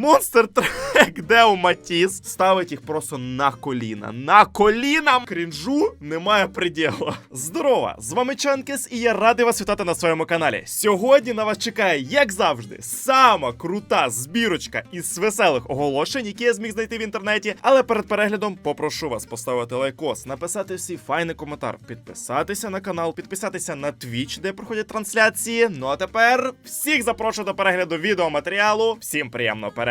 Монстр трек Део Матіс ставить їх просто на коліна. На коліна крінжу немає приділу. Здорово! З вами Чанкес, і я радий вас вітати на своєму каналі. Сьогодні на вас чекає, як завжди, сама крута збірочка із веселих оголошень, які я зміг знайти в інтернеті. Але перед переглядом попрошу вас поставити лайкос, написати всі файний коментар, підписатися на канал, підписатися на Twitch, де проходять трансляції. Ну а тепер всіх запрошую до перегляду відеоматеріалу. Всім приємного перегляду.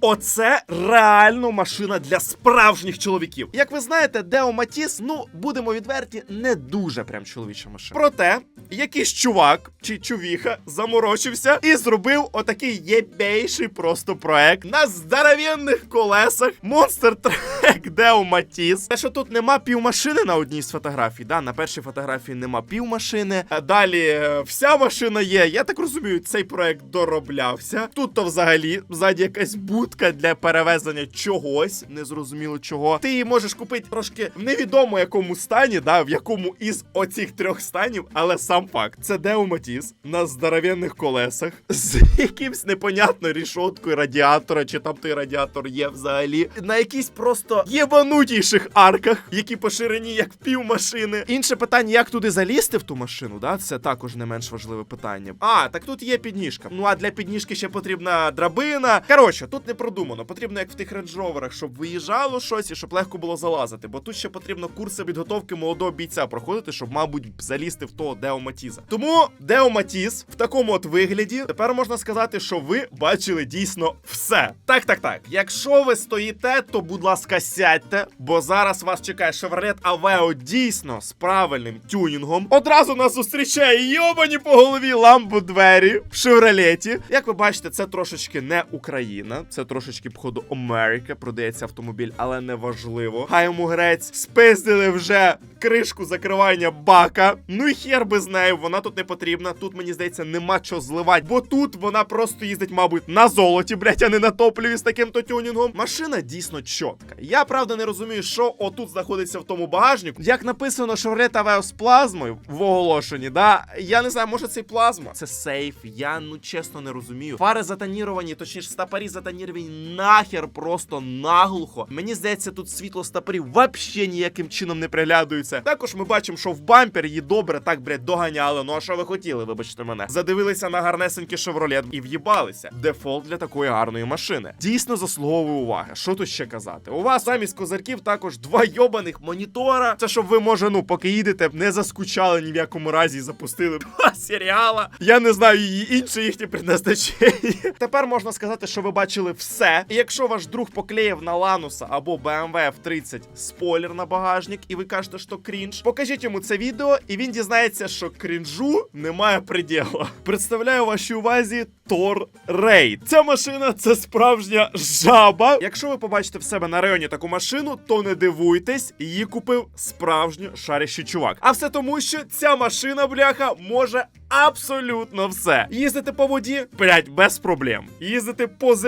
Оце реально машина для справжніх чоловіків. Як ви знаєте, Део Матіс, ну будемо відверті, не дуже прям чоловіча машина. Проте якийсь чувак чи чувіха заморочився і зробив отакий єбейший просто проект на здоровенних колесах Monster Track Deo Matisse. Те, що тут нема півмашини на одній з фотографій. Да, на першій фотографії нема півмашини. А далі е, вся машина є. Я так розумію, цей проект дороблявся. Тут то взагалі ззаді якась будка для перевезення чогось, незрозуміло чого. Ти її можеш купити трошки в невідомо якому стані, да, в якому із оцих трьох станів, але сам факт, це Део Матіс на здоровенних колесах з якимсь непонятною рішоткою радіатора, чи там той радіатор є взагалі, на якійсь просто єбанутіших арках, які по ширині як півмашини. Інше питання, як туди залізти в ту машину, да, це також не менш важливе питання. А, так тут є підніжка. Ну а для підніжки ще потрібна драбина. Коротше, тут не продумано. Потрібно, як в тих рейндж-роверах, щоб виїжджало щось і щоб легко було залазити. Бо тут ще потрібно курси підготовки молодого бійця проходити, щоб, мабуть, залізти в того Део Матіза. Тому Део Матіз в такому от вигляді тепер можна сказати, що ви бачили дійсно все. Так, так, так. Якщо ви стоїте, то будь ласка, сядьте, бо зараз вас чекає Chevrolet Aveo дійсно з правильним тюнінгом. Одразу нас зустрічає йобані по голові ламбу двері в Шевролеті. Як ви бачите, це трошечки не Україна, це трошечки походу Америка. Продається автомобіль, але не важливо. Хай йому грець спиздили вже кришку закривання бака. Ну і хер би з нею, вона тут не потрібна. Тут мені здається, нема чого зливати, бо тут вона просто їздить, мабуть, на золоті, блять, а не на топливі з таким то тюнінгом. Машина дійсно чітка. Я правда не розумію, що отут знаходиться в тому багажнику. Як написано Chevrolet Aveo з плазмою в оголошенні, да я не знаю, може це плазма. Це сейф. Я ну чесно не розумію. Фари затоніровані, точніше, стапарі затоніровані нахер просто наглухо. Мені здається, тут світло стапарів вообще ніяким чином не приглядується. Також ми бачимо, що в бампер її добре так, блядь, доганяли. Ну а що ви хотіли, вибачте мене? Задивилися на гарнесенький шевролет і в'їбалися. Дефолт для такої гарної машини. Дійсно заслуговує уваги. Що тут ще казати? У вас замість козарків також два йобаних монітора. Це щоб ви, може, ну, поки їдете, не заскучали ні в якому разі запустили два серіала. Я не знаю її інше їхнє предназначення. Тепер можна сказати, що ви бачили все. І якщо ваш друг поклеїв на Лануса або BMW F30 спойлер на багажник, і ви кажете, що крінж, покажіть йому це відео, і він дізнається, що крінжу немає приділу. Представляю вашій увазі Тор Рейд. Ця машина це справжня жаба. Якщо ви побачите в себе на районі таку машину, то не дивуйтесь, її купив справжньо шарящий чувак. А все тому, що ця машина, бляха, може абсолютно все. Їздити по воді, блять, без проблем. Їздити по землі,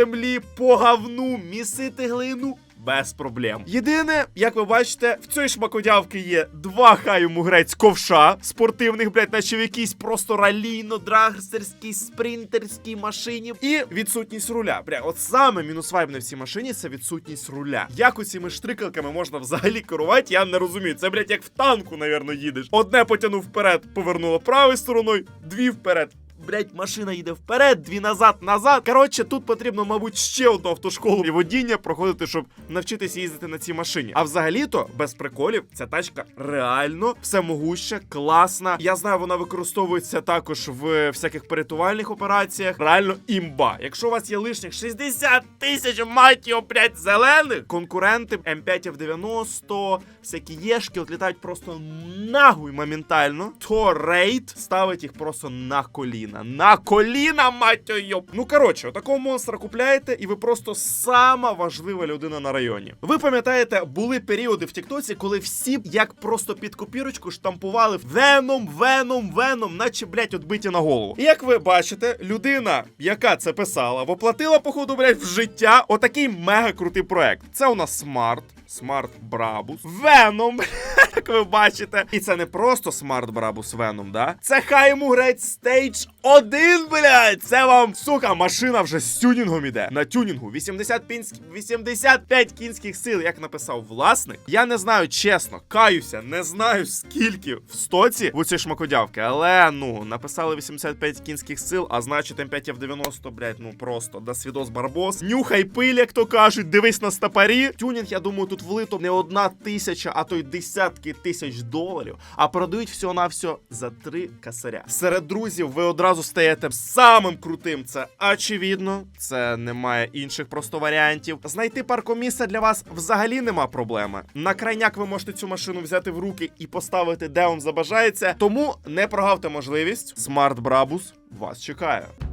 по говну, місити глину. Без проблем. Єдине, як ви бачите, в цій шмакодявки є два хай йому грець ковша спортивних, блядь, наче в якійсь просто ралійно-драгстерській спринтерській машині. І відсутність руля. Бля, от саме мінус вайб на всій машині це відсутність руля. Як оціми штрикалками можна взагалі керувати, я не розумію. Це, блядь, як в танку, навірно, їдеш. Одне потягнув вперед, повернуло правою стороною, дві вперед. Блять, машина їде вперед, дві назад, назад. Коротше, тут потрібно, мабуть, ще одну автошколу і водіння проходити, щоб навчитися їздити на цій машині. А взагалі-то, без приколів, ця тачка реально всемогуща, класна. Я знаю, вона використовується також в всяких порятувальних операціях. Реально імба. Якщо у вас є лишніх 60 тисяч мать його, блять, зелених, конкуренти М5 F90, всякі єшки от літають просто нахуй моментально, то рейд ставить їх просто на коліна. На коліна, мать його. Ну коротше, такого монстра купляєте, і ви просто сама важлива людина на районі. Ви пам'ятаєте, були періоди в Тіктоці, коли всі як просто під копірочку штампували веном, веном, веном, наче блять, отбиті на голову. І як ви бачите, людина, яка це писала, воплотила, походу, блять, в життя отакий мега крутий проект. Це у нас смарт. Смарт Брабус. Веном. як ви бачите. І це не просто смарт Брабус Venom, да? Це хай йому греть стейдж 1, блядь! Це вам, сука, машина вже з тюнінгом іде. На тюнінгу 80 пінськ... 85 кінських сил, як написав власник. Я не знаю, чесно, каюся, не знаю скільки в стоці в ці шмакодявки, але ну, написали 85 кінських сил, а значить М5 F90, блядь, ну просто до свідос барбос. Нюхай пиль, як то кажуть, дивись на стопарі. Тюнінг, я думаю, тут влито не одна тисяча, а то й десятки тисяч доларів. А продають всього на все за три касаря. Серед друзів ви одразу стаєте самим крутим. Це очевидно. Це немає інших просто варіантів. Знайти паркомісце для вас взагалі нема проблеми. На крайняк ви можете цю машину взяти в руки і поставити де вам забажається. Тому не прогавте можливість. Смарт Брабус вас чекає.